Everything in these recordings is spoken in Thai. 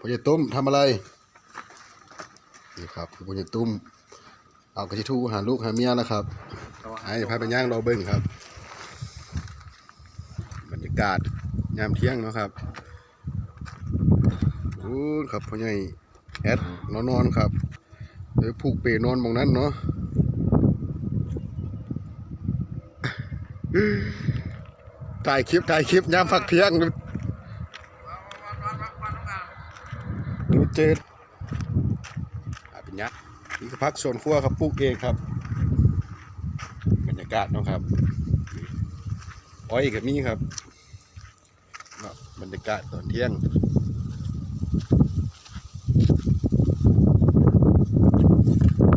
พ่อใหญ่ตุ้มทำอะไรนี่ครับพ่อใหญ่ตุ้มเอากระชิทูหาลูกหาเมียนะครับให้พาไปย่างรอเบิ้งครับ บรรยากาศยามเที่ยงเนาะครับโอ้ครับพ่อใหญ่แอดนอนนอนครับเดี๋ยวผูกเปนอนมองนั้นเนาะถ่ายคลิปถ่ายคลิปยามพักเที่ยงดูดู เจดอะเป็นยักษ์นี่คือพักส่วนครัวครับปลูกเองครับบรรยากาศนะครับอ้อยกับมีครับบรรยากาศตอนเที่ยง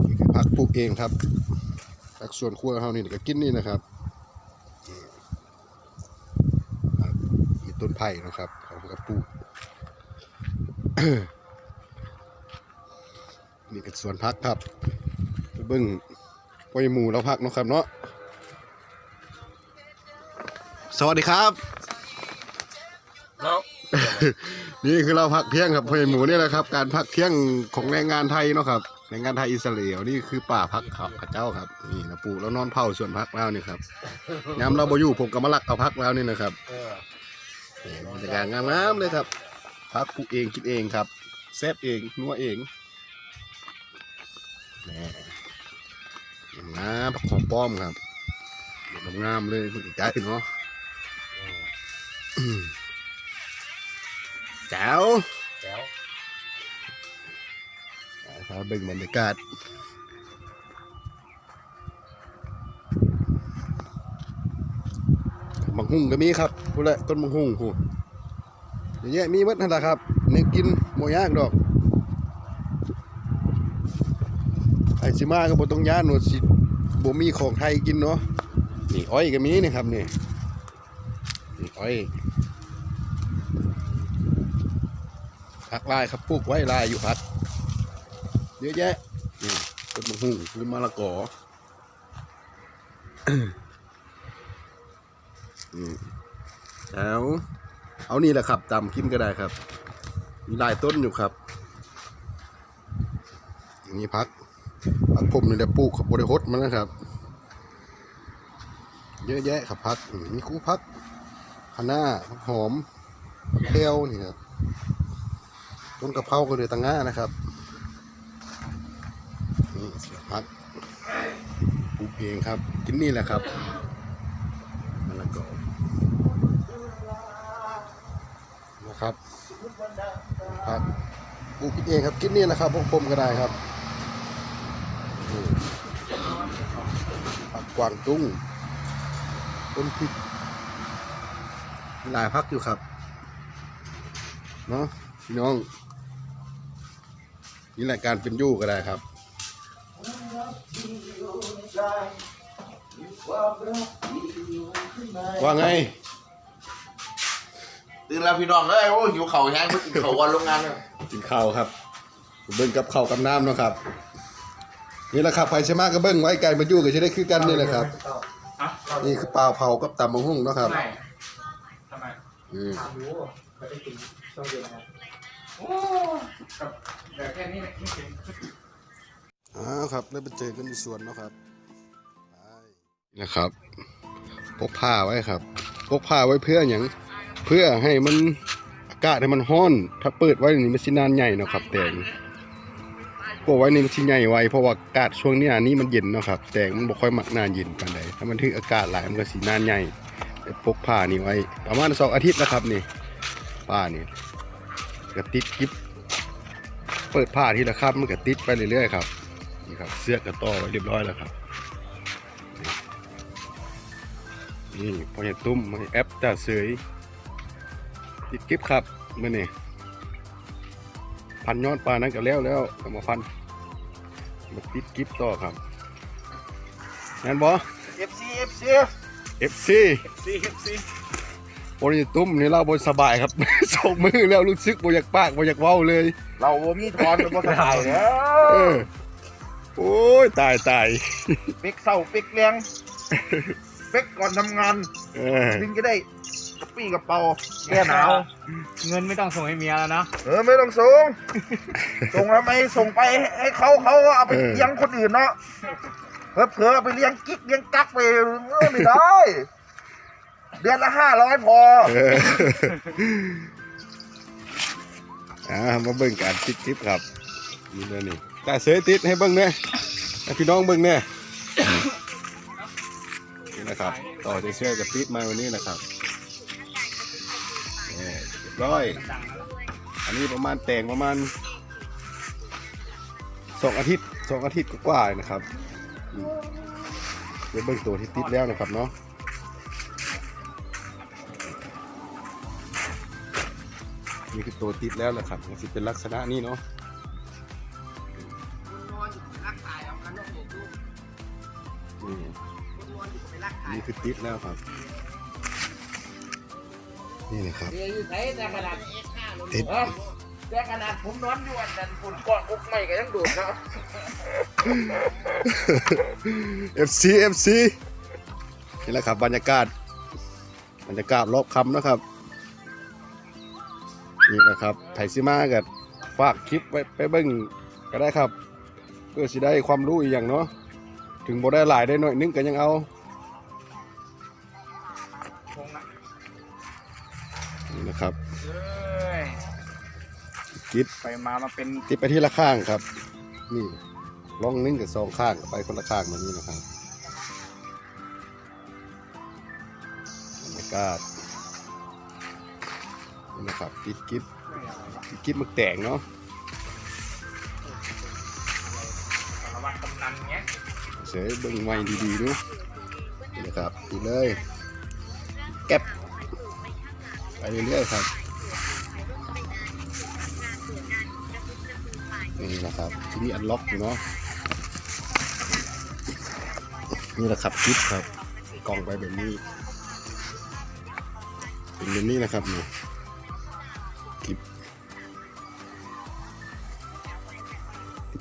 นี่คือพักปลูกเองครับพักส่วนครัวเขานี่ก็กินนี่นะครับมีต้นไผ่นะครับเขาก็ปลูก นี่ก็สวนพักครับไปเบิ้งปล่อยหมูแล้วพักเนาะครับเนาะสวัสดีครับ แล้วนี่คือเราพักเที่ยงครับปล่อยหมูนี่แหละครับ การพักเที่ยงของแรงงานไทยเนาะครับแรงงานไทยอิสราเอลนี่คือป่าพักเขาข้าเจ้าครับนี่นะปลูกแล้วนอนเผาส่วนพักแล้วนี่ครับยามเราบ่อยู่ผมก็มาลักเอาพักแล้วนี่นะครับเออนี่บรรยากาศงามๆเลยครับพักปลูกเองกินเองครับแซ่บเองนัวเองนี่ งามผักหอมป้อมครับงามๆเลยมันใกล้เนาะอืมแจ๋วแล้วครับเบิ่งบรรยากาศมังหุ่งก็มีครับพูดละต้นมังหุ่งพูเยอะแยะมีหมัดนั่นแหละครับเนื้อกินโมยากดอก ไอซิมาก็บ่ต้องย่านว่าสิบ่มีของไทยกินเนาะนี่อ้อยก็มีนี่ครับนี่นี่อ้อยผักลายครับปลูกไว้ลายอยู่พัดเยอะแยะนี่ต้นมะฮุ่งหรือมะละกออืมเอาเอานี่แหละครับตำกินก็ได้ครับ มีหลายต้นอยู่ครับอันนี้พัก พักผมนี่แหละปลูกขับบริหดมันนะครับ เยอะแยะครับพักมีคู่พักคะน้าพักหอมพักเทียวนี่ครับต้นกะเพราก็เลยตังง่านะครับนี่เสียพักปลูกเองครับกินนี่แหละครับมะละกอนะครับพักปลูกกินเองครับกินนี่แหละครับพวกผมก็ได้ครับนี่ผั กกวางตุ้งต้นพริกมีหลายพักอยู่ครับเนาะพี่น้อง นี่แหละการเป็นอยู่ก็ได้ครับว่าไงตื่นแล้วพี่น้องเอ้ยโอ้ยหิวเข่าวแห้งเพิ่งกินเข่าววันโรงงานเลยกินข้าวครับเบิ้งกับข้าวกับน้ำเนาะครับ นี่แหละครับไฟชะมาก็เบิ้งไว้ไก่มาอยู่ก็จะได้คือกันนี่แหละครับ ฮะนี่คือปลาเผากับตำมะฮุ่งเนาะครับทำไมทำไมอืมถามรู้ไม่ได้กินช่วงเย็นนะโอ้กับแต่แค่นี้ไม่กินอ้าวครับได้ไปเจอกันในสวนเนาะครับไปนะครับ พกผ้าไว้ครับ พกผ้าไว้เพื่ออย่างเพื่อให้มันอากาศให้มันร้อน ถ้าเปิดไว้นี่มันสินานใหญ่เนาะครับแตง พกไว้นี่มันสิใหญ่ไว้เพราะว่าอากาศช่วงนี้อันนี้มันเย็นเนาะครับแตงมันบ่ค่อยมักนานเย็นปานใดถ้ามันถึงอากาศหลายมันก็สินานใหญ่พกผ้านี่ไว้ ประมาณสองอาทิตย์แล้วครับนี่ผ้านี่ก็ติดกิ๊บเปิดผ้าทีละครับมันก็ติดไปเรื่อยๆครับนี่ครับเสื้อกระต่อไว้เรียบร้อยแล้วครับนี่พอเห็นตุ้มแอปจ่าเสยติดกิฟครับมื่อนี่ พันยอดปลานั้นก็แล้วแล้วก็มาพันมาติดกิฟต่อครับงั้นบอเอฟซีเอฟซีเอฟซีซีเอฟซีพอเห็นตุ้มนี่เราบนสบายครับ สองมือแล้วรู้สึกบ่อยากปากบ่อยากเว้าเลย เราบ่มีทอนเราบ่สบายแล้เอวอโอ้ยตายตายปิกเศร้าปิกแรงปิกก่อนทำงานเออ ถึงจะได้ กระปี้กระเป๋าแก้หนาวเงินไม่ต้องส่งให้เมียแล้วนะเออไม่ต้องส่ง ส่งทำไมส่งไปให้เขาเขาก็เอาไปเลี้ยงคนอื่นเนาะเผลอๆเอาไปเลี้ยงกิ๊กเลี้ยงกักไปเออไม่ได้ เดือนละห้าร้อยพอเอออ่ามาเบิ่งการติดคลิปครับนี่เลยนี่ตาเสยติดให้เบิ่งเนี่ยให้พี่น้องเบิ่งเนี่ยนี่นะครับ ต่อจะเชื่อกับติดมาวันนี้นะครับนี่เรีย บร้อย อันนี้ประมาณแต่งประมาณสองอาทิตย์สองอาทิตย์กว่าๆนะครับเดี๋ยวเบิ่งตัวที่ติดแล้วนะครับเนาะนี่คือตัวติดแล้วแหละครับมันจะเป็นลักษณะนี้เนาะนี่นี่คือติดแล้วครับ นี่นะครับเดี๋ยวอยู่ไหนแต่ขนาดติดเอ้าแต่ขนาดผมนอนอยู่อันนั้นฝุ่นก้อนกุ๊กไม่ก็ยังดูดครับ FC FC นี่แหละครับบรรยากาศบรรยากาศรอบคำนะครับนี่นะครับไถซิมากับฝากคลิปไว้ไปเบิ้งก็ได้ครับ เพื่อสิได้ความรู้อีกอย่างเนาะถึงบ่ได้หลายได้หน่อยนึงก็ยังเอาคง นะนี่นะครับเอ้ยกิดไปมามาเป็นติดไปที่ละข้างครับ นี่ลองนึ่งกับสองข้างไปคนละข้างแบบนี้นะครับบรรยากาศนี่นะครับติดกิฟติดกิฟมึกแตกเนาะสารวัตรกำนันเงี้ยเสยเบิ่งไม้ดีๆดูนี่นะครับติดเลยแก็บ ไปเรื่อยๆครับนี่นะครับที่นี่อันล็อกอยู่เนาะนี่แหละครับกิฟครับกล่องไปแบบนี้เป็นแบบนี้นะครับนี่กิฟ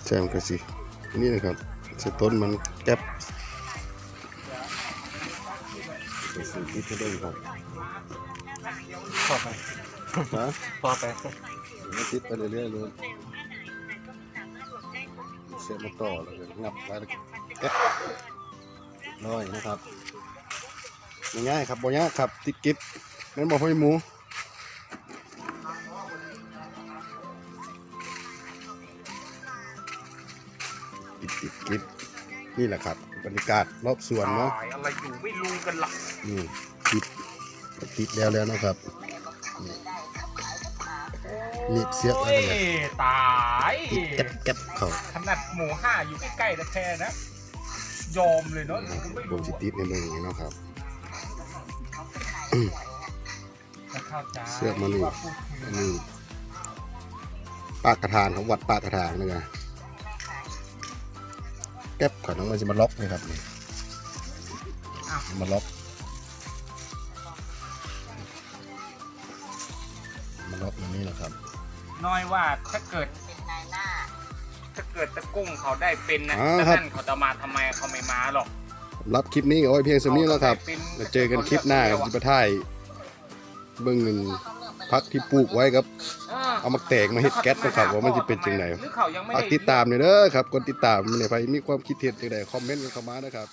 แจมกันสินี่นะครับเสต้นมันแก๊บใส่ พอไปนะพอไปมันติดไปเรื่อยๆเลยเสียบมาต่อแล้วก็งับไว้แล้วก็แก๊บร้อยนะครับง่ายๆครับบ่ยากครับ ติดกิฟนั่นบอกให้หมูติดติดกิฟนี่แหละครับ บรรยากาศรอบสวนเนาะตายอะไรอยู่ไม่รู้กันหรอกนี่ติดติดแล้วแล้วนะครับ นี่เสียบอะไรโอ้ยเนี่ยตายแก๊บแก๊บเขาขนาดหมูห้าอยู่ใกล้ๆแต่แท้นะยอมเลยเนาะไม่บรู้นสิติดในมืออย่างนี้เนาะครับเสื้อมานี่นนี้ปากกระทานของวัดปากกระทานนี่ไงแก๊บเขาต้องมันจะมาล็อกเลยครับนี่มาล็อกมาล็อกอย่างนี้นะครับ น้อยว่าถ้าเกิดถ้าเกิดตะกุ้งเขาได้เป็นนะอ่าแต่ครับ นั่นเขาจะมาทำไมเขาไม่มาหรอก รับคลิปนี้เอาไว้เพียงสำนี้แล้วครับป็นแล้วเจอกันคลิปหน้ากับจิปไทยเบิ่งเงินพักที่ปลูกไว้ครับ เอามาแตกมาเฮ็ดแก๊สนะครับว่ามันจะเป็นจังไหนหรือเขายังไม่ฝากได้ติดตามหน่อยเด้อครับกดติดตามในไผมีความคิดเห็นจังไดคอมเมนต์กันเข้ามานะครับ